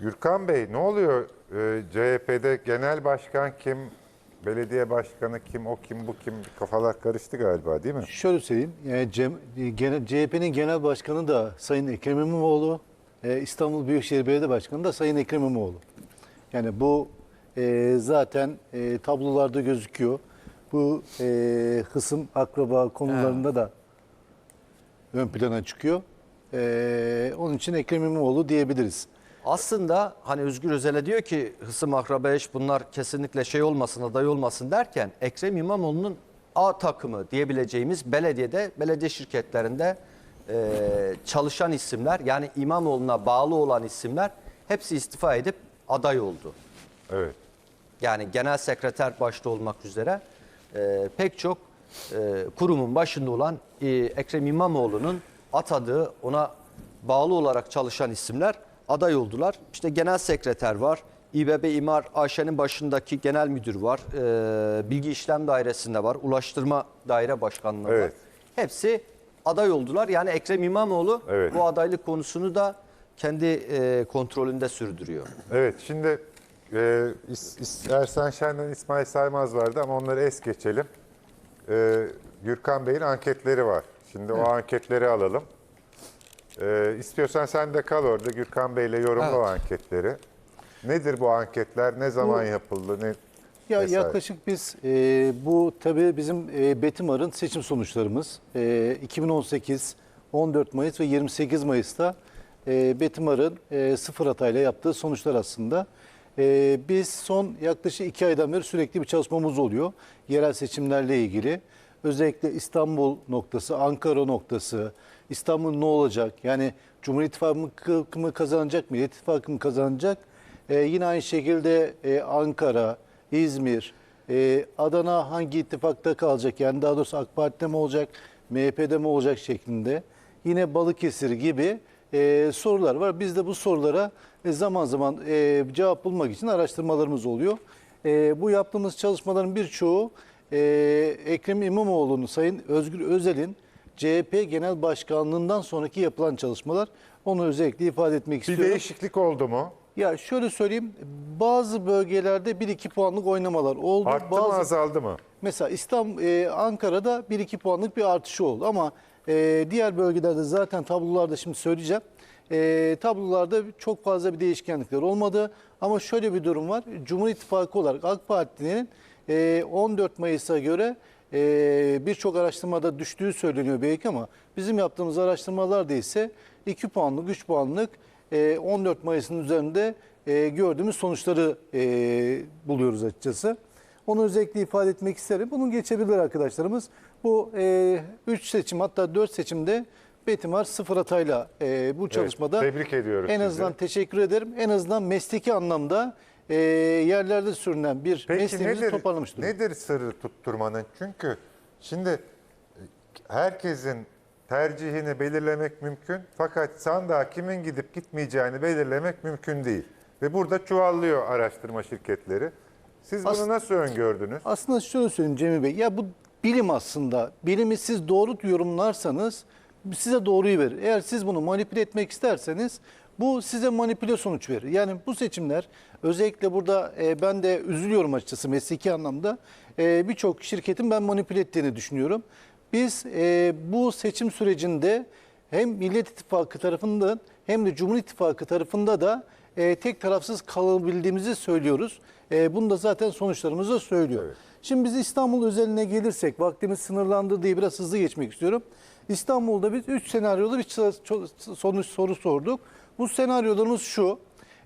Gürkan Bey ne oluyor? Ee, CHP'de genel başkan kim? Belediye başkanı kim? O kim? Bu kim? Kafalar karıştı galiba değil mi? Şöyle söyleyeyim, yani CHP'nin genel başkanı da Sayın Ekrem İmamoğlu, e, İstanbul Büyükşehir Belediye Başkanı da Sayın Ekrem İmamoğlu. Yani bu e, zaten e, tablolarda gözüküyor. Bu e, hısım akraba konularında da ön plana çıkıyor. E, onun için Ekrem İmamoğlu diyebiliriz. Aslında hani Özgür Özel'e diyor ki hısım akraba eş bunlar kesinlikle şey olmasın aday olmasın derken Ekrem İmamoğlu'nun A takımı diyebileceğimiz belediyede belediye şirketlerinde e, çalışan isimler yani İmamoğlu'na bağlı olan isimler hepsi istifa edip aday oldu. Evet. Yani genel sekreter başta olmak üzere e, pek çok e, kurumun başında olan e, Ekrem İmamoğlu'nun atadığı ona bağlı olarak çalışan isimler aday oldular. İşte genel sekreter var. İBB İmar AŞ'nin başındaki genel müdür var. E, Bilgi İşlem Dairesi'nde var. Ulaştırma Daire Başkanlığı var. Evet. Hepsi aday oldular. Yani Ekrem İmamoğlu Evet. bu adaylık konusunu da kendi e, kontrolünde sürdürüyor. Evet şimdi e, İs- İs- Ersan Şen'den İsmail Saymaz vardı ama onları es geçelim. E, Gürkan Bey'in anketleri var. Şimdi o anketleri alalım. E, istiyorsan sen de kal orada Gürkan Bey'le yorumla o anketleri. Nedir bu anketler? Ne zaman yapıldı? Ne Ya vesaire? yaklaşık biz e, bu tabii bizim e, Betimar'ın seçim sonuçlarımız. E, 2018, 14 Mayıs ve 28 Mayıs'ta e, Betimar'ın e, sıfır hatayla yaptığı sonuçlar aslında. E, biz son yaklaşık iki aydan beri sürekli bir çalışmamız oluyor. Yerel seçimlerle ilgili. Özellikle İstanbul noktası, Ankara noktası, İstanbul ne olacak? Yani Cumhur İttifakı mı kazanacak, Millet İttifakı mı kazanacak? Ee, yine aynı şekilde e, Ankara, İzmir, e, Adana hangi ittifakta kalacak? Yani daha doğrusu AK Parti'de mi olacak, MHP'de mi olacak şeklinde. Yine Balıkesir gibi e, sorular var. Biz de bu sorulara e, zaman zaman e, cevap bulmak için araştırmalarımız oluyor. E, bu yaptığımız çalışmaların birçoğu e, Ekrem İmamoğlu'nun, Sayın Özgür Özel'in CHP Genel Başkanlığından sonraki yapılan çalışmalar. Onu özellikle ifade etmek Bir istiyorum. değişiklik oldu mu? Ya şöyle söyleyeyim, bazı bölgelerde 1-2 puanlık oynamalar oldu. Arttı bazı, mı azaldı mı? Mesela İstanbul, e, Ankara'da 1-2 puanlık bir artışı oldu ama e, diğer bölgelerde zaten tablolarda şimdi söyleyeceğim. E, tablolarda çok fazla bir değişkenlikler olmadı ama şöyle bir durum var. Cumhur İttifakı olarak AK Parti'nin e, 14 Mayıs'a göre e, birçok araştırmada düştüğü söyleniyor belki ama bizim yaptığımız araştırmalarda ise 2 puanlık, 3 puanlık e, 14 Mayıs'ın üzerinde e, gördüğümüz sonuçları e, buluyoruz açıkçası. Onu özellikle ifade etmek isterim. Bunun geçebilir arkadaşlarımız. Bu 3 seçim hatta 4 seçimde Betimar sıfır hatayla e, bu çalışmada tebrik ediyoruz en sizi. azından teşekkür ederim. En azından mesleki anlamda e, yerlerde sürünen bir Peki mesleğimizi nedir, toparlamış durumda. nedir sırrı tutturmanın? Çünkü şimdi e, herkesin tercihini belirlemek mümkün fakat sandığa kimin gidip gitmeyeceğini belirlemek mümkün değil. Ve burada çuvallıyor araştırma şirketleri. Siz bunu As- nasıl öngördünüz? Aslında şöyle söyleyeyim Cemil Bey. Ya bu bilim aslında. Bilimi siz doğru yorumlarsanız size doğruyu verir. Eğer siz bunu manipüle etmek isterseniz bu size manipüle sonuç verir. Yani bu seçimler özellikle burada e, ben de üzülüyorum açıkçası mesleki anlamda. E, Birçok şirketin ben manipüle ettiğini düşünüyorum. Biz e, bu seçim sürecinde hem Millet İttifakı tarafından hem de Cumhur İttifakı tarafında da e, tek tarafsız kalabildiğimizi söylüyoruz. E, bunu da zaten sonuçlarımız da söylüyor. Şimdi biz İstanbul özeline gelirsek vaktimiz sınırlandı diye biraz hızlı geçmek istiyorum. İstanbul'da biz 3 senaryolu bir sonuç soru sorduk. Bu senaryolarımız şu.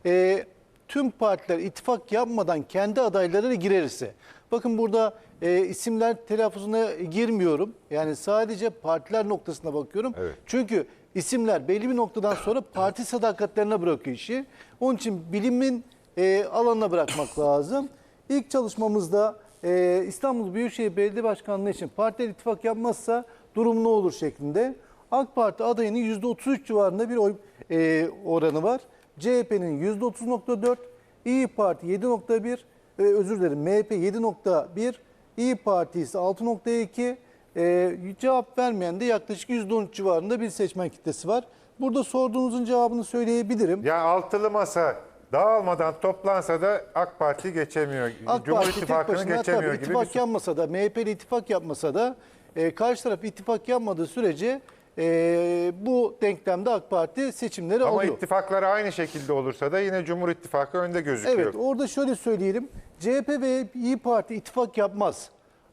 E, tüm partiler ittifak yapmadan kendi adaylarıyla girerse. Bakın burada e, isimler telaffuzuna girmiyorum. Yani sadece partiler noktasına bakıyorum. Evet. Çünkü isimler belli bir noktadan sonra parti sadakatlerine bırakıyor işi. Onun için bilimin e, alanına bırakmak lazım. İlk çalışmamızda e, İstanbul Büyükşehir Belediye Başkanlığı için partiler ittifak yapmazsa durum ne olur şeklinde. AK Parti adayının %33 civarında bir oy e, oranı var. CHP'nin %30.4, İyi Parti 7.1, e, özür dilerim MHP 7.1, İyi Parti ise 6.2, e, cevap vermeyen de yaklaşık %13 civarında bir seçmen kitlesi var. Burada sorduğunuzun cevabını söyleyebilirim. Ya altılı masa dağılmadan toplansa da AK Parti geçemiyor. AK Cumhur Parti İttifakı'nı geçemiyor tabii gibi ittifak bir yapmasa da MHP ile ittifak yapmasa da e, karşı taraf ittifak yapmadığı sürece e, bu denklemde AK Parti seçimleri Ama alıyor. ittifaklar aynı şekilde olursa da yine Cumhur İttifakı önde gözüküyor. Evet orada şöyle söyleyelim. CHP ve İyi Parti ittifak yapmaz.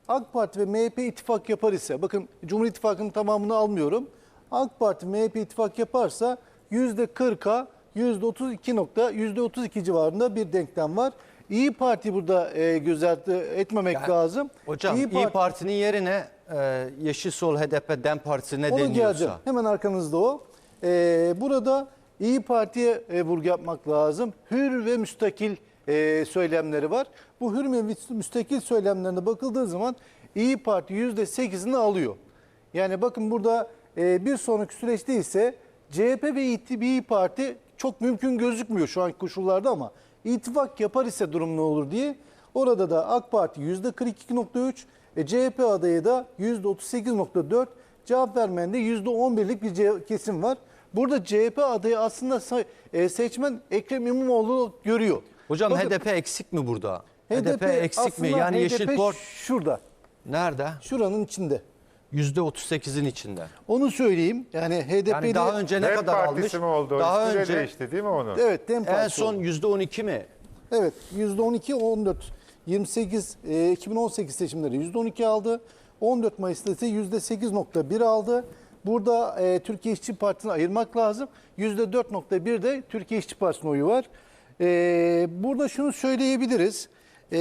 AK Parti ve MHP ittifak yapar ise bakın Cumhur İttifakı'nın tamamını almıyorum. AK Parti MHP ittifak yaparsa %40'a %32 nokta %32 civarında bir denklem var. İyi Parti burada e, göz ardı etmemek Yani, lazım. Hocam İyi, Parti- Parti'nin yerine e, Yeşil Sol, HDP, DEM Partisi ne Onu deniyorsa. geleceğim. Hemen arkanızda o. Ee, burada İyi Parti'ye e, vurgu yapmak lazım. Hür ve müstakil e, söylemleri var. Bu hür ve müs- müstakil söylemlerine bakıldığı zaman İyi Parti %8'ini alıyor. Yani bakın burada e, bir sonraki süreçte ise CHP ve İyi Parti çok mümkün gözükmüyor şu anki koşullarda ama ittifak yapar ise durum ne olur diye. Orada da AK Parti %42.3, e, CHP adayı da %38.4, cevap vermeyen de %11'lik bir kesim var. Burada CHP adayı aslında e, seçmen Ekrem İmamoğlu görüyor. Hocam Bakın, HDP eksik mi burada? HDP, eksik mi? Yani Yeşil HDP Port şurada, nerede? şuranın içinde. %38'in içinde. Onu söyleyeyim. Yani HDP'de Yani daha önce ne Dem kadar Partisi almış? mi oldu? Daha önce değişti değil mi onu? evet Dem en son oldu. %12 mi? Evet %12 14 28 e, 2018 seçimleri %12 aldı. 14 Mayıs'ta ise %8.1 aldı. Burada e, Türkiye İşçi Partisi'ni ayırmak lazım. %4.1 de Türkiye İşçi Partisi'nin oyu var. E, burada şunu söyleyebiliriz. E,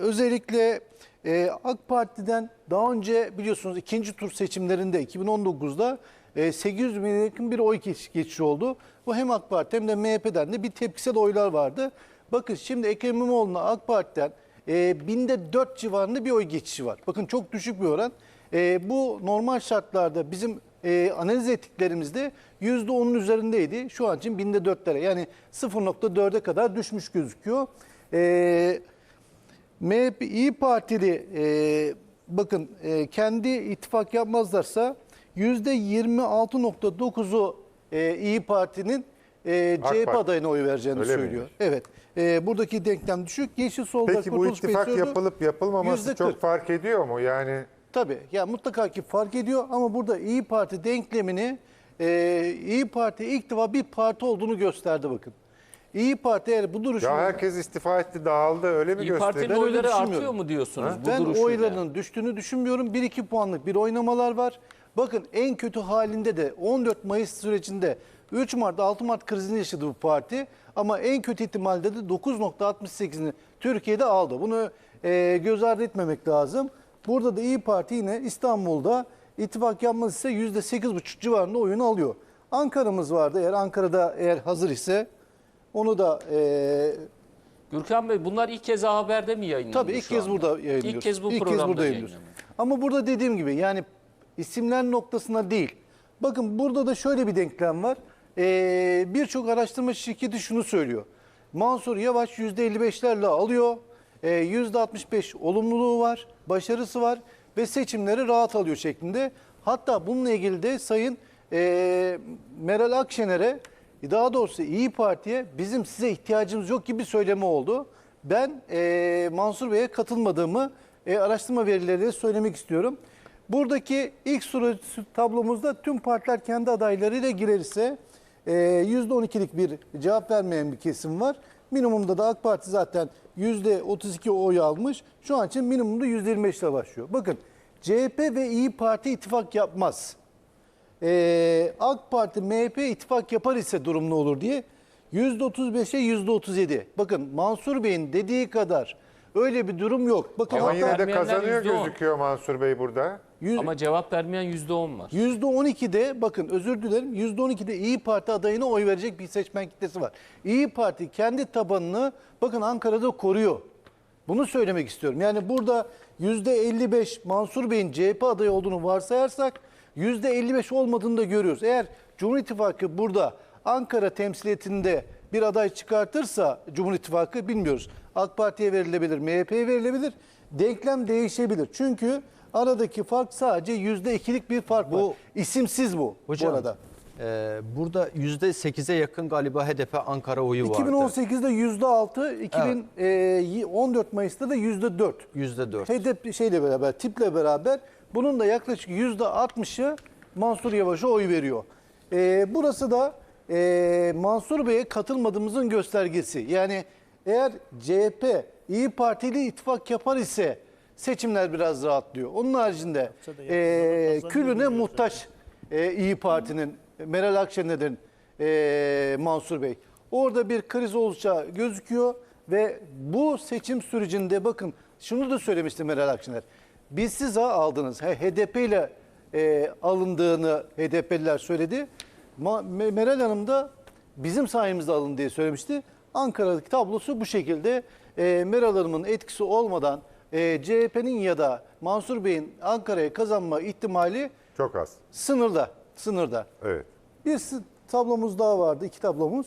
özellikle e, AK Parti'den daha önce biliyorsunuz ikinci tur seçimlerinde 2019'da e, 800 bine yakın bir oy geç- geçişi oldu. Bu hem AK Parti hem de MHP'den de bir tepkisel oylar vardı. Bakın şimdi Ekrem İmamoğlu'na AK Parti'den e, binde 4 civarında bir oy geçişi var. Bakın çok düşük bir oran. E, bu normal şartlarda bizim e, analiz ettiklerimizde %10'un üzerindeydi. Şu an için binde 4'lere yani 0.4'e kadar düşmüş gözüküyor. E, MHP İyi Partili e, bakın e, kendi ittifak yapmazlarsa %26.9'u e, İyi Parti'nin e, CHP Parti. adayına oy vereceğini Öyle söylüyor. miymiş? Evet. E, buradaki denklem düşük. Yeşil Sol'da Peki bu Kurtuluş Bey ittifak söylüyor. yapılıp yapılmaması %40. çok fark ediyor mu? Yani Tabii ya mutlaka ki fark ediyor ama burada İyi Parti denklemini e, İyi Parti ilk defa bir parti olduğunu gösterdi bakın. İyi Parti eğer bu duruşunu... ya herkes istifa etti, dağıldı öyle mi İyi gösteriyor? Parti'nin Ben öyle oyları düşünmüyorum. artıyor mu diyorsunuz bu Ben duruşuyla? oylarının düştüğünü düşünmüyorum. 1-2 puanlık bir oynamalar var. Bakın en kötü halinde de 14 Mayıs sürecinde 3 Mart 6 Mart krizini yaşadı bu parti. Ama en kötü ihtimalde de 9.68'ini Türkiye'de aldı. Bunu e, göz ardı etmemek lazım. Burada da İyi Parti yine İstanbul'da ittifak yapmaz ise %8,5 civarında oyunu alıyor. Ankara'mız vardı. Eğer Ankara'da eğer hazır ise onu da e, Gürkan Bey bunlar ilk kez A Haber'de mi yayınlanıyor Tabii ilk şu kez anda? burada yayınlıyoruz. İlk kez bu programda yayınlıyoruz. yayınlanıyor. Ama burada dediğim gibi yani isimler noktasına değil. Bakın burada da şöyle bir denklem var. Ee, Birçok araştırma şirketi şunu söylüyor. Mansur Yavaş %55'lerle alıyor. Ee, %65 olumluluğu var, başarısı var ve seçimleri rahat alıyor şeklinde. Hatta bununla ilgili de Sayın e, Meral Akşener'e daha doğrusu İyi Parti'ye bizim size ihtiyacımız yok gibi bir söylemi oldu. Ben e, Mansur Bey'e katılmadığımı e, araştırma verileriyle söylemek istiyorum. Buradaki ilk soru tablomuzda tüm partiler kendi adaylarıyla girerse e, %12'lik bir cevap vermeyen bir kesim var. Minimumda da AK Parti zaten %32 oy almış. Şu an için minimumda %25 ile başlıyor. Bakın CHP ve İyi Parti ittifak yapmaz. Ee, AK Parti, MHP ittifak yapar ise durum ne olur diye %35'e %37. Bakın Mansur Bey'in dediği kadar öyle bir durum yok. Bakın Ama hatta yine de kazanıyor %10. gözüküyor Mansur Bey burada. yüz- Ama cevap vermeyen %10 var. %12'de bakın özür dilerim %12'de İyi Parti adayına oy verecek bir seçmen kitlesi var. İyi Parti kendi tabanını bakın Ankara'da koruyor. Bunu söylemek istiyorum. Yani burada %55 Mansur Bey'in CHP adayı olduğunu varsayarsak %55 olmadığını da görüyoruz. Eğer Cumhur İttifakı burada Ankara temsiliyetinde bir aday çıkartırsa Cumhur İttifakı bilmiyoruz. AK Parti'ye verilebilir, MHP'ye verilebilir. Denklem değişebilir. Çünkü aradaki fark sadece %2'lik bir fark bu, var. İsimsiz bu Hocam, bu arada. Ee, burada %8'e yakın galiba HDP Ankara oyu vardı. 2018'de yüzde altı, 2014 Mayıs'ta da yüzde dört. %4. HDP şeyle beraber, tiple beraber bunun da yaklaşık yüzde 60'ı Mansur Yavaş'a oy veriyor. Ee, burası da e, Mansur Bey'e katılmadığımızın göstergesi. Yani eğer CHP İyi Parti ile ittifak yapar ise seçimler biraz rahatlıyor. Onun haricinde e, külüne muhtaç e, İyi Parti'nin, Meral Akşener'in e, Mansur Bey. Orada bir kriz olacağı gözüküyor ve bu seçim sürecinde bakın şunu da söylemişti Meral Akşener. Biz size aldınız. HDP ile e, alındığını HDP'liler söyledi. Ma- Me- Meral Hanım da bizim sayemizde alın diye söylemişti. Ankara'daki tablosu bu şekilde. E, Meral Hanım'ın etkisi olmadan e, CHP'nin ya da Mansur Bey'in Ankara'ya kazanma ihtimali Çok az. sınırda. Sınırda. Evet. Bir tablomuz daha vardı, iki tablomuz.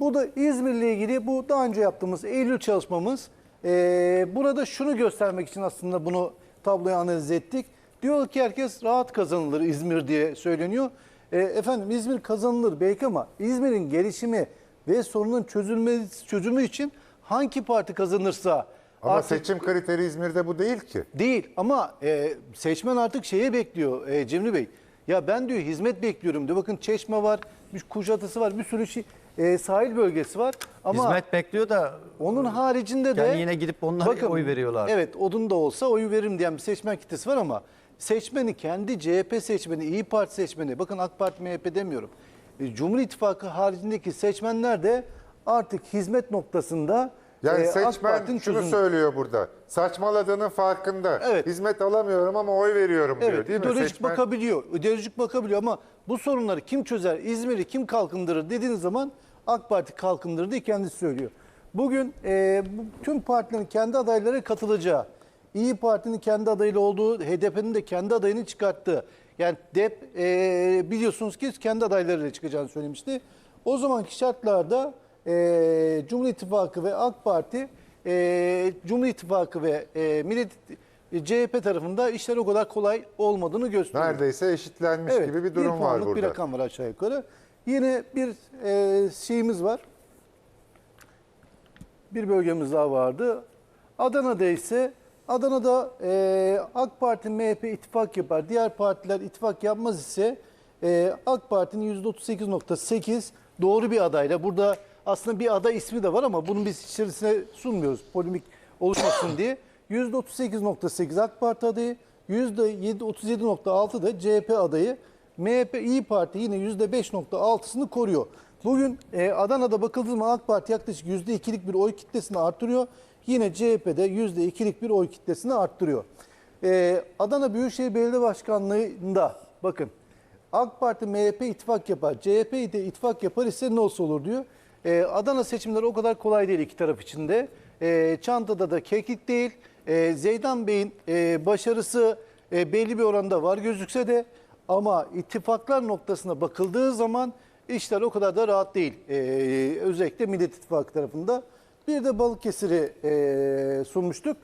Bu da İzmir'le ilgili bu daha önce yaptığımız Eylül çalışmamız. Ee, burada şunu göstermek için aslında bunu tabloyu analiz ettik. Diyor ki herkes rahat kazanılır İzmir diye söyleniyor. Ee, efendim İzmir kazanılır belki ama İzmir'in gelişimi ve sorunun çözülmesi çözümü için hangi parti kazanırsa Ama artık- seçim kriteri İzmir'de bu değil ki. Değil ama e, seçmen artık şeye bekliyor e, Cemil Bey. Ya ben diyor hizmet bekliyorum diyor. Bakın Çeşme var, bir Kuşadası var, bir sürü şey, e, sahil bölgesi var. Ama Hizmet bekliyor da onun haricinde de... Yani yine gidip onlara oy veriyorlar. Evet odun da olsa oy veririm diyen bir seçmen kitlesi var ama seçmeni kendi CHP seçmeni, İyi Parti seçmeni, bakın AK Parti MHP demiyorum. E, Cumhur İttifakı haricindeki seçmenler de artık hizmet noktasında Yani e, AK seçmen şunu çözüm- söylüyor burada. Saçmaladığının farkında. Evet. Hizmet alamıyorum ama oy veriyorum diyor Evet, değil mi? ideolojik Seçmen- bakabiliyor. İdeolojik bakabiliyor ama bu sorunları kim çözer, İzmir'i kim kalkındırır dediğiniz zaman AK Parti kalkındırır diye kendisi söylüyor. Bugün e, tüm partilerin kendi adayları katılacağı, İyi Parti'nin kendi adaylı olduğu, HDP'nin de kendi adayını çıkarttığı, yani DEP e, biliyorsunuz ki kendi adaylarıyla çıkacağını söylemişti. O zamanki şartlarda e, Cumhur İttifakı ve AK Parti, e, Cumhur İttifakı ve e, Millet e, CHP tarafında işler o kadar kolay olmadığını gösteriyor. Neredeyse eşitlenmiş Evet, gibi bir durum var puanlık burada. bir rakam var aşağı yukarı. Yine bir e, şeyimiz var. Bir bölgemiz daha vardı. Adana'da ise Adana'da e, AK Parti MHP ittifak yapar. Diğer partiler ittifak yapmaz ise e, AK Parti'nin %38.8 doğru bir adayla. Burada aslında bir aday ismi de var ama bunu biz içerisine sunmuyoruz. Polemik oluşmasın diye. %38.8 AK Parti adayı, %37.6 da CHP adayı. MHP İyi Parti yine %5.6'sını koruyor. Bugün e, Adana'da bakıldığı zaman AK Parti yaklaşık %2'lik bir oy kitlesini arttırıyor. Yine CHP'de %2'lik bir oy kitlesini arttırıyor. E, Adana Büyükşehir Belediye Başkanlığı'nda bakın AK Parti MHP ittifak yapar, CHP de ittifak yapar ise olsa olur diyor. E, Adana seçimleri o kadar kolay değil iki taraf içinde. E, Çanta'da da keklik değil. E, Zeydan Bey'in e, başarısı e, belli bir oranda var gözükse de ama ittifaklar noktasına bakıldığı zaman işler o kadar da rahat değil. E, özellikle Millet İttifakı tarafında. Bir de Balıkesir'i e, sunmuştuk.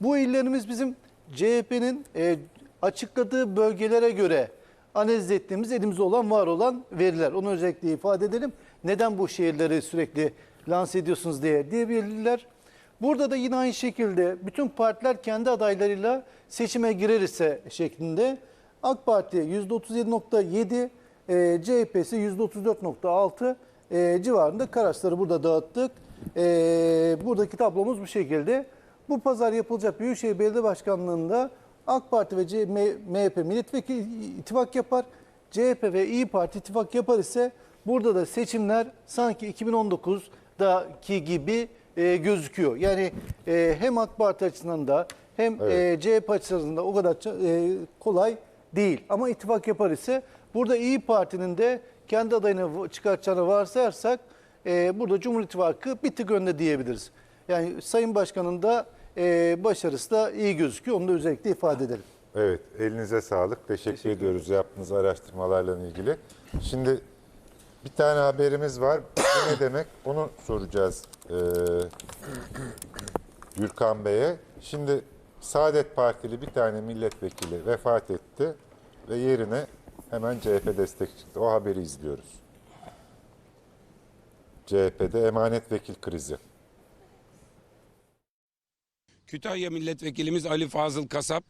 Bu illerimiz bizim CHP'nin e, açıkladığı bölgelere göre analiz ettiğimiz elimizde olan var olan veriler. Onu özellikle ifade edelim. Neden bu şehirleri sürekli lanse ediyorsunuz diye diyebilirler. Burada da yine aynı şekilde bütün partiler kendi adaylarıyla seçime girer ise şeklinde AK Parti %37.7, e, CHP'si %34.6 e, civarında kararsları burada dağıttık. E, buradaki tablomuz bu şekilde. Bu pazar yapılacak Büyükşehir Belediye Başkanlığı'nda AK Parti ve C- MHP milletvekili ittifak yapar. CHP ve İyi Parti ittifak yapar ise burada da seçimler sanki 2019'daki gibi e, gözüküyor. Yani e, hem AK Parti açısından da hem e, CHP açısından da o kadar e, kolay değil. Ama ittifak yapar ise burada İyi Parti'nin de kendi adayını çıkartacağını varsayarsak e, burada Cumhur İttifakı bir tık önde diyebiliriz. Yani Sayın Başkan'ın da e, başarısı da iyi gözüküyor. Onu da özellikle ifade edelim. Evet, elinize sağlık. Teşekkür, ediyoruz yaptığınız araştırmalarla ilgili. Şimdi bir tane haberimiz var. Bu ne demek? Onu soracağız ee, Gürkan Bey'e. Şimdi Saadet Partili bir tane milletvekili vefat etti ve yerine Hemen CHP destek çıktı. O haberi izliyoruz. CHP'de emanet vekil krizi. Kütahya Milletvekilimiz Ali Fazıl Kasap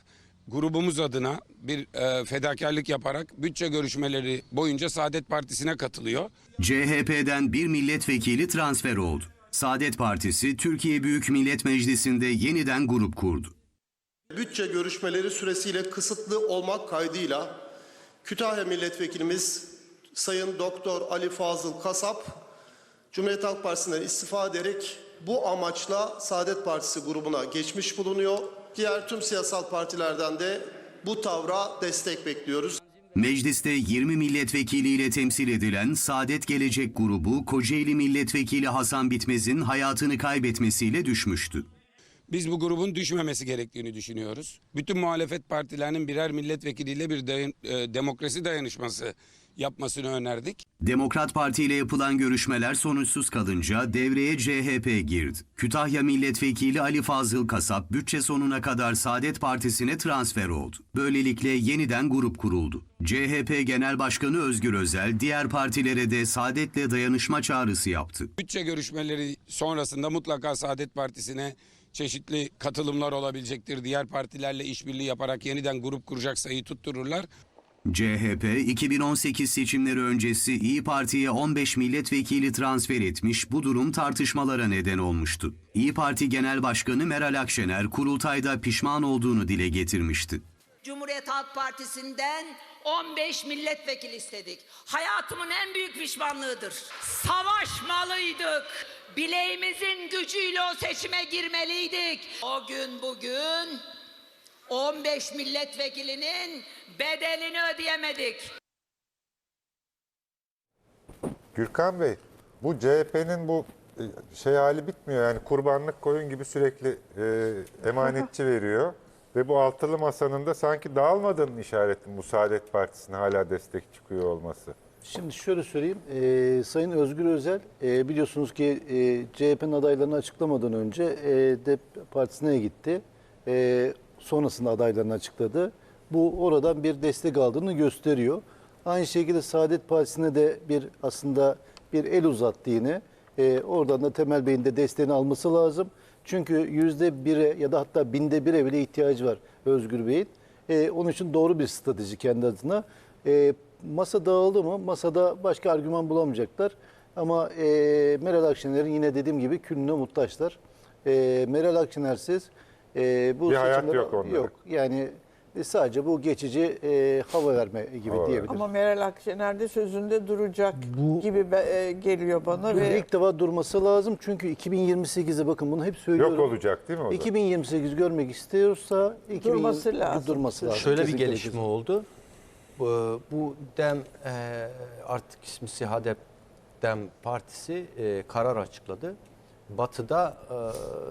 grubumuz adına bir e, fedakarlık yaparak bütçe görüşmeleri boyunca Saadet Partisi'ne katılıyor. CHP'den bir milletvekili transfer oldu. Saadet Partisi Türkiye Büyük Millet Meclisi'nde yeniden grup kurdu. bütçe görüşmeleri süresiyle kısıtlı olmak kaydıyla Kütahya Milletvekilimiz Sayın Doktor Ali Fazıl Kasap Cumhuriyet Halk Partisi'nden istifa ederek bu amaçla Saadet Partisi grubuna geçmiş bulunuyor. Diğer tüm siyasal partilerden de bu tavra destek bekliyoruz. Mecliste 20 milletvekiliyle temsil edilen Saadet Gelecek grubu Kocaeli Milletvekili Hasan Bitmez'in hayatını kaybetmesiyle düşmüştü. Biz bu grubun düşmemesi gerektiğini düşünüyoruz. Bütün muhalefet partilerinin birer milletvekiliyle bir dayan- e, demokrasi dayanışması yapmasını önerdik. Demokrat Parti ile yapılan görüşmeler sonuçsuz kalınca devreye CHP girdi. Kütahya Milletvekili Ali Fazıl Kasap bütçe sonuna kadar Saadet Partisi'ne transfer oldu. Böylelikle yeniden grup kuruldu. CHP Genel Başkanı Özgür Özel diğer partilere de Saadet'le dayanışma çağrısı yaptı. Bütçe görüşmeleri sonrasında mutlaka Saadet Partisi'ne çeşitli katılımlar olabilecektir. Diğer partilerle işbirliği yaparak yeniden grup kuracak sayı tuttururlar. CHP 2018 seçimleri öncesi İyi Parti'ye 15 milletvekili transfer etmiş, bu durum tartışmalara neden olmuştu. İyi Parti Genel Başkanı Meral Akşener kurultayda pişman olduğunu dile getirmişti. Cumhuriyet Halk Partisi'nden 15 milletvekili istedik. Hayatımın en büyük pişmanlığıdır. Savaşmalıydık. Bileğimizin gücüyle o seçime girmeliydik. O gün bugün 15 milletvekilinin bedelini ödeyemedik. Gürkan Bey, bu CHP'nin bu e, şey hali bitmiyor. Yani kurbanlık koyun gibi sürekli e, emanetçi veriyor. Ve bu altılı masanın da sanki dağılmadığının işareti bu Saadet Partisi'ne hala destek çıkıyor olması. Şimdi şöyle söyleyeyim. Ee, Sayın Özgür Özel e, biliyorsunuz ki e, CHP'nin adaylarını açıklamadan önce e, DEP Partisi'ne gitti. E, sonrasında adaylarını açıkladı. Bu oradan bir destek aldığını gösteriyor. Aynı şekilde Saadet Partisi'ne de bir aslında bir el uzattı yine. E, oradan da Temel Bey'in de desteğini alması lazım. Çünkü yüzde bire ya da hatta binde bire bile ihtiyacı var Özgür Bey'in. E, onun için doğru bir strateji kendi adına. E, masa dağıldı mı? Masada başka argüman bulamayacaklar. Ama e, Meral Akşener'in yine dediğim gibi külüne muhtaçlar. E, Meral Akşener'siz e, bu Bir hayat seçimlere- yok onların. Yok. Yani e, sadece bu geçici e, hava verme gibi Hava diyebiliriz. Ama Meral Akşener de sözünde duracak gibi be- e, geliyor bana Ve ve ilk defa durması lazım çünkü 2028'e bakın bunu hep söylüyorum. Yok olacak değil mi o da? 2028 görmek istiyorsa 2020 Durması lazım. Durması lazım. Şöyle bir Kesinlikle gelişme oldu. Bu, bu DEM e, artık ismi Sihadep DEM Partisi e, karar açıkladı. Batı'da e,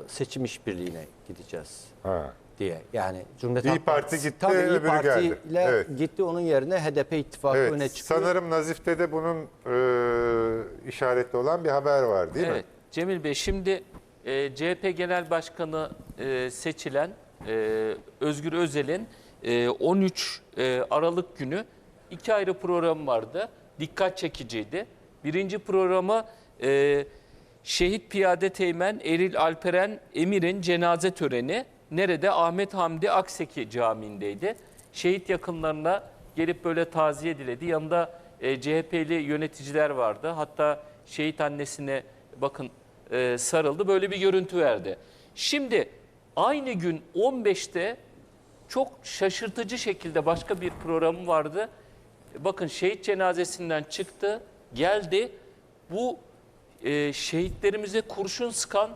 seçim işbirliğine gideceğiz Ha. diye. Yani Cumhuriyet İYİ Halk Parti gitti, tabii İYİ öbürü Parti geldi. ile Evet. gitti onun yerine HDP ittifakı Evet, öne çıkıyor. sanırım Nazif'te de bunun e, işaretli olan bir haber var değil Evet. mi? Cemil Bey şimdi e, CHP Genel Başkanı e, seçilen e, Özgür Özel'in e, 13 e, Aralık günü iki ayrı program vardı. Dikkat çekiciydi. Birinci programı e, Şehit Piyade Teğmen Eril Alperen Emir'in cenaze töreni nerede? Ahmet Hamdi Akseki Camii'ndeydi. Şehit yakınlarına gelip böyle taziye diledi. Yanında e, CHP'li yöneticiler vardı. Hatta şehit annesine bakın e, sarıldı. Böyle bir görüntü verdi. Şimdi aynı gün 15'te çok şaşırtıcı şekilde başka bir programı vardı. Bakın şehit cenazesinden çıktı, geldi. Bu e, şehitlerimize kurşun sıkan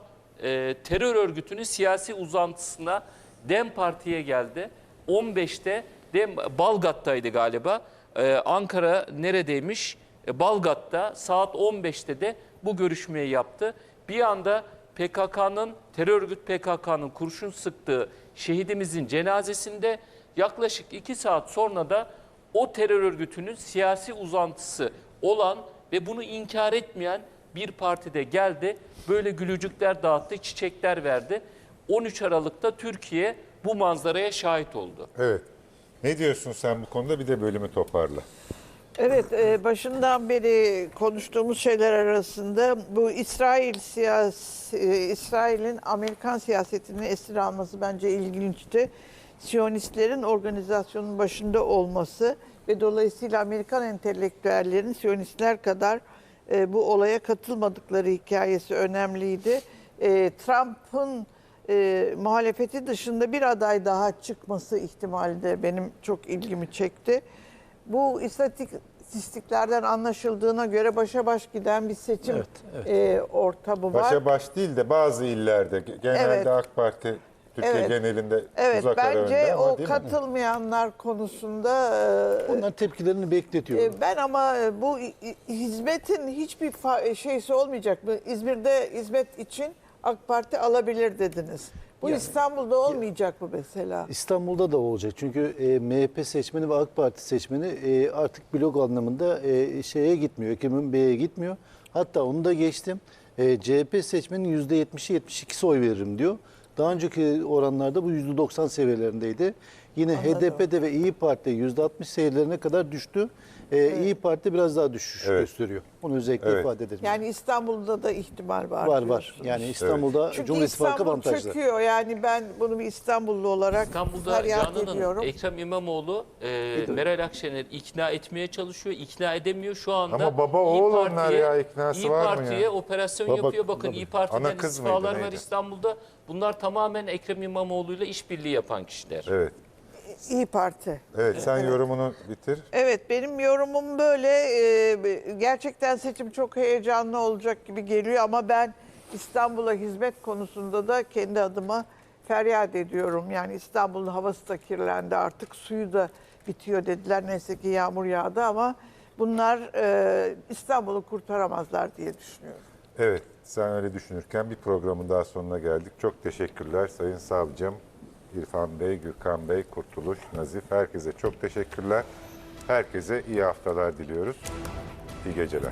e, terör örgütünün siyasi uzantısına DEM Parti'ye geldi. 15'te DEM Balgat'taydı galiba. E, Ankara neredeymiş? E, Balgat'ta saat 15'te de bu görüşmeyi yaptı. Bir anda PKK'nın terör örgüt PKK'nın kurşun sıktığı şehidimizin cenazesinde yaklaşık 2 saat sonra da o terör örgütünün siyasi uzantısı olan ve bunu inkar etmeyen bir partide geldi. Böyle gülücükler dağıttı, çiçekler verdi. 13 Aralık'ta Türkiye bu manzaraya şahit oldu. Evet. Ne diyorsun sen bu konuda? Bir de bölümü toparla. Evet, e, başından beri konuştuğumuz şeyler arasında bu İsrail siyasi, e, İsrail'in Amerikan siyasetini esir alması bence ilginçti. Siyonistlerin organizasyonun başında olması ve dolayısıyla Amerikan entelektüellerin Siyonistler kadar e, bu olaya katılmadıkları hikayesi önemliydi. E, Trump'ın e, muhalefeti dışında bir aday daha çıkması ihtimali de benim çok ilgimi çekti. Bu istatistiklerden anlaşıldığına göre başa baş giden bir seçim Evet, evet. e, ortamı var. Başa baş değil de bazı illerde genelde Evet. AK Parti Türkiye Evet. genelinde Evet uzak bence o değil mi? katılmayanlar konusunda e, Onlar tepkilerini bekletiyor. e, ben ama e, bu hizmetin hiçbir şeysi olmayacak mı? İzmir'de hizmet için AK Parti alabilir dediniz. Bu İstanbul'da olmayacak mı mesela? İstanbul'da da olacak. Çünkü e, MHP seçmeni ve AK Parti seçmeni e, artık blok anlamında e, şeye gitmiyor. Ekrem Bey'e gitmiyor. Hatta onu da geçtim. E, CHP seçmenin %70'i 72'si oy veririm diyor. Daha önceki oranlarda bu %90 seviyelerindeydi. Yine HDP'de ve İyi Parti'de %60 seviyelerine kadar düştü. E, İyi Parti biraz daha düşüş Evet. gösteriyor. Onu özellikle Evet. ifade edelim. Yani İstanbul'da da ihtimal var. var var. Yani İstanbul'da Çünkü Cumhur İttifakı İstanbul avantajlı. çöküyor. Yani ben bunu bir İstanbullu olarak İstanbul'da feryat Canan Hanım, ediyorum. Ekrem İmamoğlu e, Meral Akşener ikna etmeye çalışıyor, ikna edemiyor. Şu anda Ama baba İYİ oğul onlar Parti'ye- ya, iknası İYİ var mı Parti'ye ya? operasyon Baba- yapıyor. Bakın baba. İyi Parti'den istifalar var? İstanbul'da. Bunlar tamamen Ekrem İmamoğlu'yla işbirliği yapan kişiler. Evet. İyi Parti. Evet sen yorumunu bitir. Evet benim yorumum böyle. Ee, gerçekten seçim çok heyecanlı olacak gibi geliyor ama ben İstanbul'a hizmet konusunda da kendi adıma feryat ediyorum. Yani İstanbul'un havası da kirlendi artık suyu da bitiyor dediler. Neyse ki yağmur yağdı ama bunlar e, İstanbul'u kurtaramazlar diye düşünüyorum. Evet sen öyle düşünürken bir programın daha sonuna geldik. Çok teşekkürler Sayın Savcım, İrfan Bey, Gürkan Bey, Kurtuluş, Nazif herkese çok teşekkürler. Herkese iyi haftalar diliyoruz. İyi geceler.